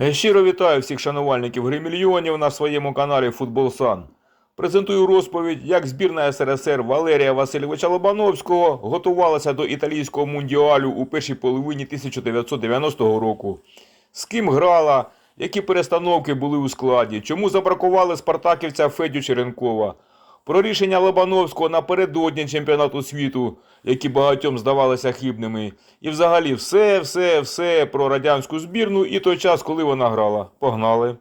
Е, Щиро вітаю всіх шанувальників гри мільйонів на своєму каналі Футбол Сан. Презентую розповідь, як збірна СРСР Валерія Васильовича Лобановського готувалася до італійського мундіалю у першій половині 1990 року. З ким грала, які перестановки були у складі, чому забракували спартаківця Федю Черенкова. Про рішення Лобановського напередодні чемпіонату світу, які багатьом здавалися хибними. І взагалі все, все, все про радянську збірну і той час, коли вона грала. Погнали.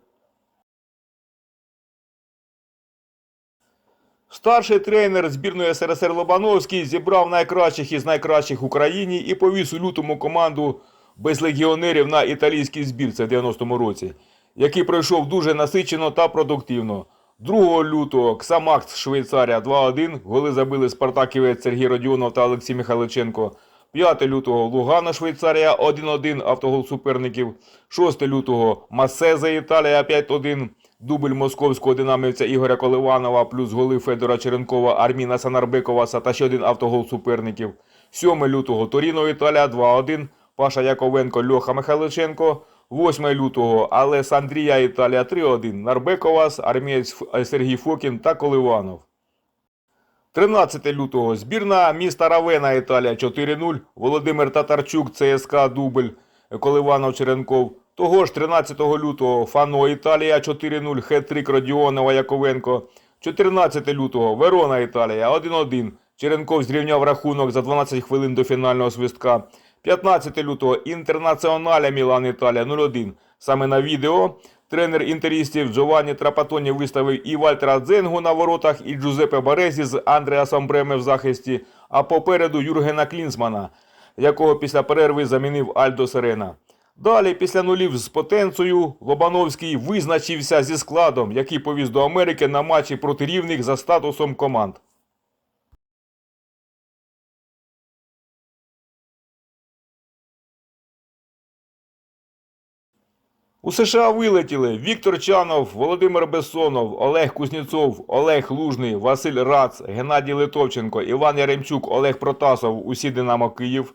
Старший тренер збірної СРСР Лобановський зібрав найкращих із найкращих в Україні і повіз у лютому команду без легіонерів на італійській збірці в 90-му році, який пройшов дуже насичено та продуктивно. 2 лютого Ксамакс Швейцарія 2-1, голи забили Спартаківець Сергій Родіонов та Олексій Михайличенко. 5 лютого Лугано Швейцарія 1-1 автогол суперників. 6 лютого Масеза Італія 5-1. Дубль московського динамівця Ігоря Коливанова плюс голи Федора Черенкова, Арміна Санарбековаса та ще один автогол суперників. 7 лютого Торіно Італія 2-1. Паша Яковенко, Льоха Михайличенко. 8 лютого Алесандрія Італія 3-1. Нарбековас, армієць Сергій Фокін та Коливанов. 13 лютого збірна міста Равена Італія 4-0. Володимир Татарчук, ЦСКА Дубль, Коливанов Черенков. Того ж 13 лютого Фано Італія 4-0, хет-трик Родіонова Яковенко. 14 лютого Верона Італія 1-1. Черенков зрівняв рахунок за 12 хвилин до фінального свистка. 15 лютого Інтернаціоналя Мілан Італія 0-1. Саме на відео тренер інтерістів Джованні Трапатоні виставив і Вальтера Дзенгу на воротах, і Джузепе Барезі з Андреасом Бреме в захисті, а попереду Юргена Клінсмана, якого після перерви замінив Альдо Серена. Далі, після нулів з потенцею, Лобановський визначився зі складом, який повіз до Америки на матчі проти рівних за статусом команд. У США вилетіли Віктор Чанов, Володимир Бессонов, Олег Кузнєцов, Олег Лужний, Василь Рац, Геннадій Литовченко, Іван Яремчук, Олег Протасов, усі Динамо Київ,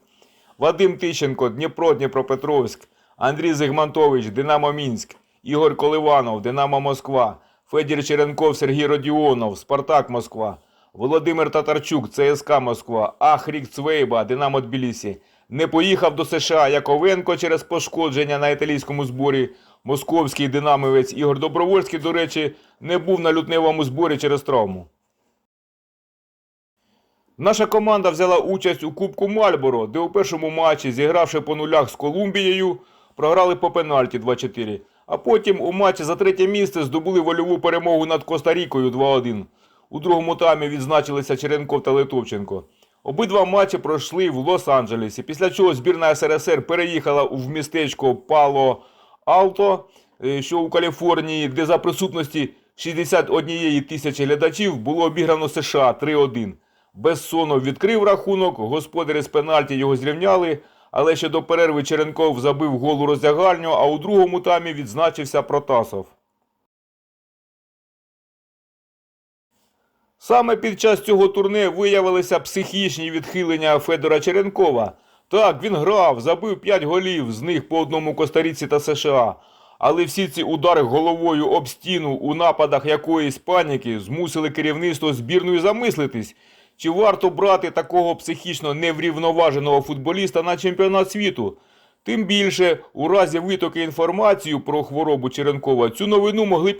Вадим Тищенко, Дніпро, Дніпропетровськ, Андрій Зигмантович, Динамо Мінськ, Ігор Коливанов, Динамо Москва, Федір Черенков, Сергій Родіонов, Спартак Москва, Володимир Татарчук, ЦСКА Москва, Ахрік Цвейба, Динамо Тбілісі. Не поїхав до США Яковенко через пошкодження на італійському зборі. Московський динамівець Ігор Добровольський, до речі, не був на лютневому зборі через травму. Наша команда взяла участь у Кубку Мальборо, де у першому матчі, зігравши по нулях з Колумбією, програли по пенальті 2-4. А потім у матчі за третє місце здобули вольову перемогу над Коста-Рікою 2-1. У другому таймі відзначилися Черенков та Литовченко. Обидва матчі пройшли в Лос-Анджелесі, після чого збірна СРСР переїхала в містечко Пало Алто, е, що у Каліфорнії, де за присутності 61 тисячі глядачів було обіграно США 3-1. Безсонов відкрив рахунок, господарі з пенальті його зрівняли, але ще до перерви Черенков забив гол у роздягальню, а у другому таймі відзначився Протасов. Саме під час цього турне виявилися психічні відхилення Федора Черенкова. Так, він грав, забив 5 голів, з них по одному Костаріці та США. Але всі ці удари головою об стіну у нападах якоїсь паніки змусили керівництво збірної замислитись, чи варто брати такого психічно неврівноваженого футболіста на чемпіонат світу. Тим більше, у разі витоки інформації про хворобу Черенкова цю новину могли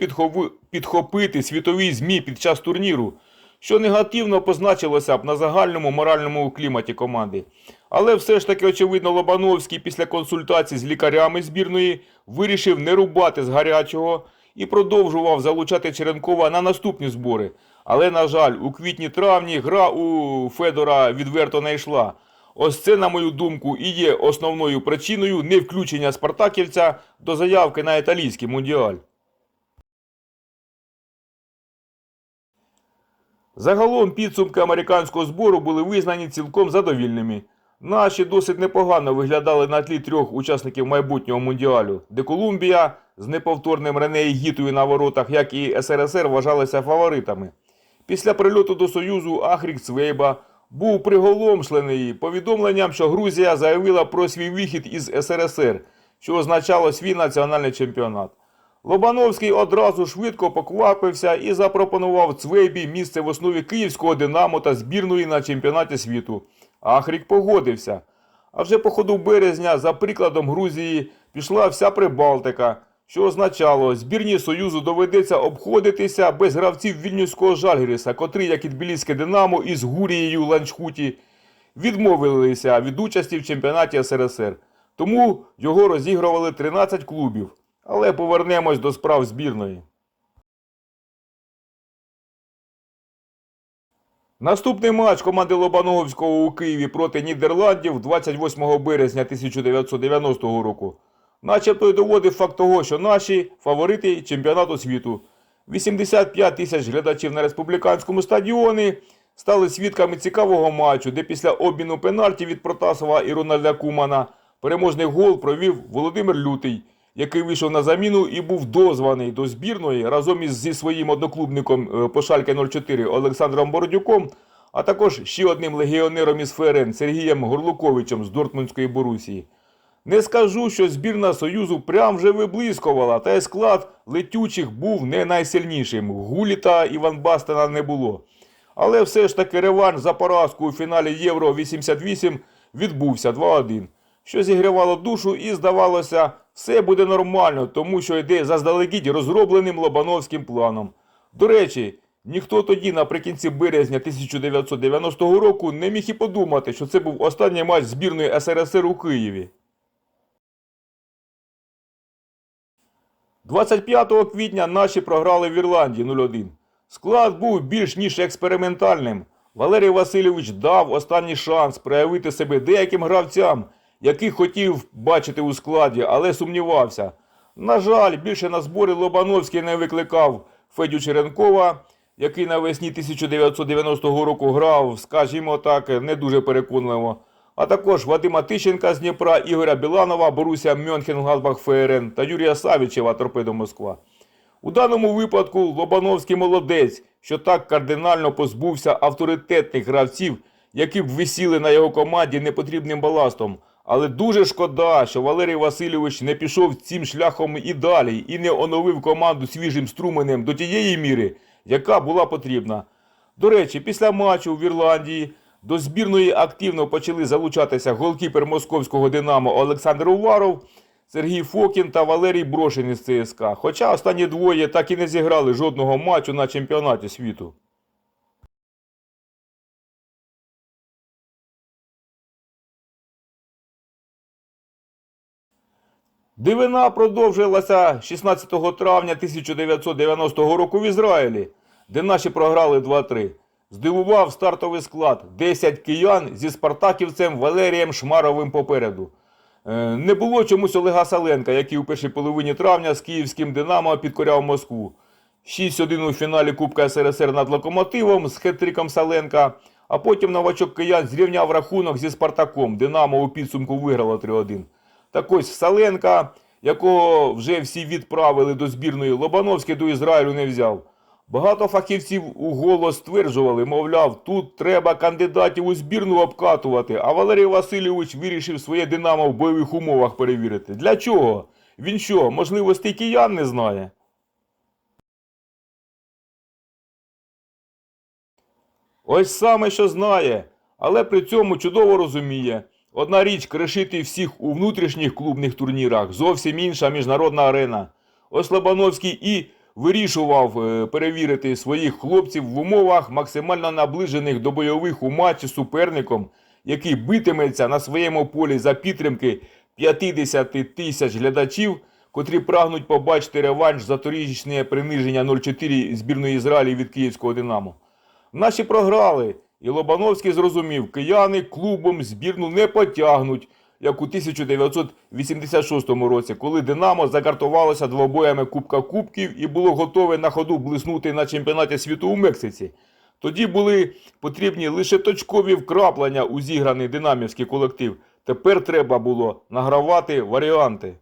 підхопити світові ЗМІ під час турніру, що негативно позначилося б на загальному моральному кліматі команди. Але все ж таки, очевидно, Лобановський після консультацій з лікарями збірної вирішив не рубати з гарячого і продовжував залучати Черенкова на наступні збори. Але, на жаль, у квітні-травні гра у Федора відверто не йшла. Ось це, на мою думку, і є основною причиною невключення спартаківця до заявки на італійський мундіаль. Загалом підсумки американського збору були визнані цілком задовільними. Наші досить непогано виглядали на тлі трьох учасників майбутнього мундіалю, де Колумбія з неповторним Рене Гітою на воротах, як і СРСР, вважалися фаворитами. Після прильоту до Союзу Ахрік Цвейба був приголомшлений повідомленням, що Грузія заявила про свій вихід із СРСР, що означало свій національний чемпіонат. Лобановський одразу швидко поквапився і запропонував Цвейбі місце в основі київського Динамо та збірної на чемпіонаті світу. Ахрік погодився. А вже по ходу березня, за прикладом Грузії, пішла вся Прибалтика, що означало, збірній Союзу доведеться обходитися без гравців вільнюського Жальгіріса, котрі, як і Тбіліське Динамо із Гурією Ланчхуті, відмовилися від участі в чемпіонаті СРСР. Тому його розігрували 13 клубів. Але повернемось до справ збірної. Наступний матч команди Лобановського у Києві проти Нідерландів 28 березня 1990 року. Начебто й доводив факт того, що наші фаворити чемпіонату світу. 85 тисяч глядачів на республіканському стадіоні стали свідками цікавого матчу, де після обміну пенальті від Протасова і Рональда Кумана переможний гол провів Володимир Лютий, який вийшов на заміну і був дозваний до збірної разом із зі своїм одноклубником е, по Шальке 04 Олександром Бородюком, а також ще одним легіонером із ФРН Сергієм Горлуковичем з Дортмундської Борусії. Не скажу, що збірна Союзу прям вже виблискувала, та й склад летючих був не найсильнішим. Гулі та Іван Бастена не було. Але все ж таки реванш за поразку у фіналі Євро 88 відбувся 2-1, що зігрівало душу і здавалося, все буде нормально, тому що йде заздалегідь розробленим Лобановським планом. До речі, ніхто тоді наприкінці березня 1990 року не міг і подумати, що це був останній матч збірної СРСР у Києві. 25 квітня наші програли в Ірландії 0-1. Склад був більш ніж експериментальним. Валерій Васильович дав останній шанс проявити себе деяким гравцям, яких хотів бачити у складі, але сумнівався. На жаль, більше на збори Лобановський не викликав Федю Черенкова, який навесні 1990 року грав, скажімо так, не дуже переконливо. А також Вадима Тищенка з Дніпра, Ігоря Біланова, Боруся Мьонхен-Гладбах ФРН та Юрія Савічева Торпедо Москва. У даному випадку Лобановський молодець, що так кардинально позбувся авторитетних гравців, які б висіли на його команді непотрібним баластом. Але дуже шкода, що Валерій Васильович не пішов цим шляхом і далі, і не оновив команду свіжим струменем до тієї міри, яка була потрібна. До речі, після матчу в Ірландії до збірної активно почали залучатися голкіпер московського Динамо Олександр Уваров, Сергій Фокін та Валерій Брошин із ЦСКА. Хоча останні двоє так і не зіграли жодного матчу на чемпіонаті світу. Дивина продовжилася 16 травня 1990 року в Ізраїлі, де наші програли 2-3. Здивував стартовий склад 10 киян зі спартаківцем Валерієм Шмаровим попереду. Е, Не було чомусь Олега Саленка, який у першій половині травня з київським Динамо підкоряв Москву. 6-1 у фіналі Кубка СРСР над Локомотивом з хет-триком Саленка, а потім новачок киян зрівняв рахунок зі Спартаком. Динамо у підсумку виграло 3-1. Так ось Саленка, якого вже всі відправили до збірної Лобановський до Ізраїлю не взяв. Багато фахівців у голос стверджували, мовляв, тут треба кандидатів у збірну обкатувати, а Валерій Васильович вирішив своє Динамо в бойових умовах перевірити. Для чого? Він що, можливостей киян не знає? Ось саме що знає, але при цьому чудово розуміє. Одна річ кришити всіх у внутрішніх клубних турнірах, зовсім інша міжнародна арена. Ось Лобановський і вирішував е, перевірити своїх хлопців в умовах максимально наближених до бойових у матчі суперником, який битиметься на своєму полі за підтримки 50 тисяч глядачів, котрі прагнуть побачити реванш за торічне приниження 0-4 збірної Ізраїлі від київського Динамо. Наші програли, і Лобановський зрозумів, кияни клубом збірну не потягнуть, як у 1986 році, коли Динамо закартувалося двобоями Кубка Кубків і було готове на ходу блиснути на чемпіонаті світу у Мексиці. Тоді були потрібні лише точкові вкраплення у зіграний динамівський колектив. Тепер треба було награвати варіанти.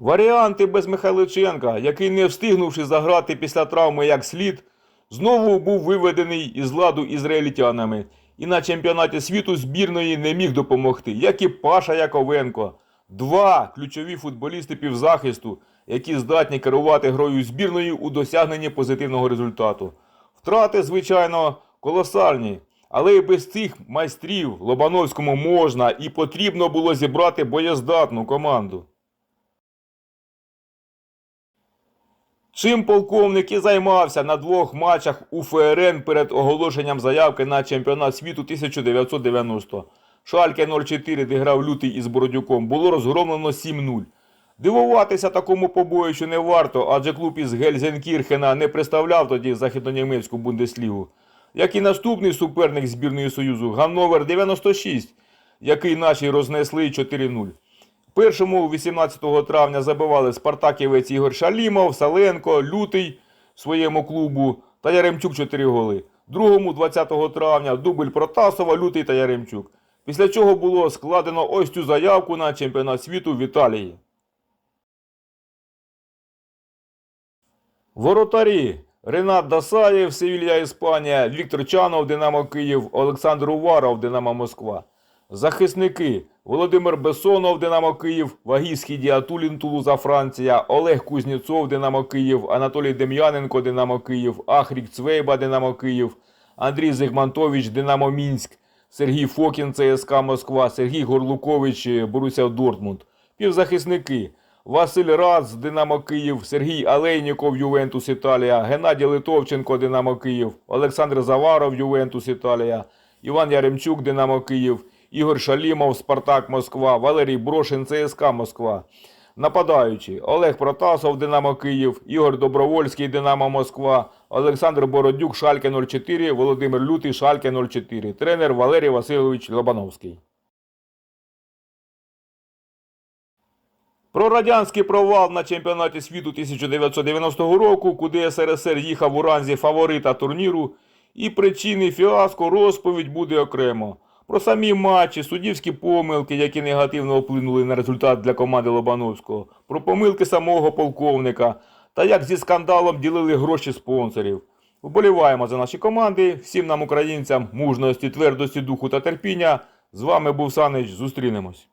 Варіанти без Михайличенка, який не встигнувши заграти після травми як слід, знову був виведений із ладу ізраїльтянами і на чемпіонаті світу збірної не міг допомогти, як і Паша Яковенко. Два ключові футболісти півзахисту, які здатні керувати грою збірної у досягненні позитивного результату. Втрати, звичайно, колосальні, але і без цих майстрів Лобановському можна і потрібно було зібрати боєздатну команду. Чим полковник і займався на двох матчах у ФРН перед оголошенням заявки на чемпіонат світу 1990. Шальке 04, де грав лютий із Бородюком, було розгромлено 7-0. Дивуватися такому побоїщу не варто, адже клуб із Гельзенкірхена не представляв тоді західнонімецьку бундеслігу. Як і наступний суперник збірної Союзу Ганновер 96, який наші рознесли 4-0. Першому 18 травня забивали спартаківець Ігор Шалімов, Саленко, Лютий своєму клубу та Яремчук 4 голи. Другому 20 травня дубль Протасова, Лютий та Яремчук. Після чого було складено ось цю заявку на чемпіонат світу в Італії. Воротарі Ренат Дасаєв, Севілья Іспанія, Віктор Чанов, Динамо Київ, Олександр Уваров, Динамо Москва. Захисники. Володимир Бесонов, Динамо Київ, Вагійський Діатулін, Тулуза, Франція, Олег Кузнєцов, Динамо Київ, Анатолій Дем'яненко, Динамо Київ, Ахрік Цвейба, Динамо Київ, Андрій Зигмантович, Динамо Мінськ, Сергій Фокін, ЦСКА Москва, Сергій Горлукович, Боруся Дортмунд. Півзахисники. Василь Рац, Динамо Київ, Сергій Алейніков, Ювентус Італія, Геннадій Литовченко, Динамо Київ, Олександр Заваров, Ювентус Італія, Іван Яремчук, Динамо Київ, Ігор Шалімов, Спартак Москва, Валерій Брошин, ЦСКА Москва. Нападаючі Олег Протасов, Динамо Київ, Ігор Добровольський, Динамо Москва, Олександр Бородюк, Шальке 04, Володимир Лютий, Шальке 04. Тренер Валерій Васильович Лобановський. Про радянський провал на чемпіонаті світу 1990 року, куди СРСР їхав у ранзі фаворита турніру, і причини фіаско розповідь буде окремо. Про самі матчі, суддівські помилки, які негативно вплинули на результат для команди Лобановського, про помилки самого полковника та як зі скандалом ділили гроші спонсорів. Вболіваємо за наші команди. Всім нам, українцям, мужності, твердості духу та терпіння. З вами був Санич. Зустрінемось.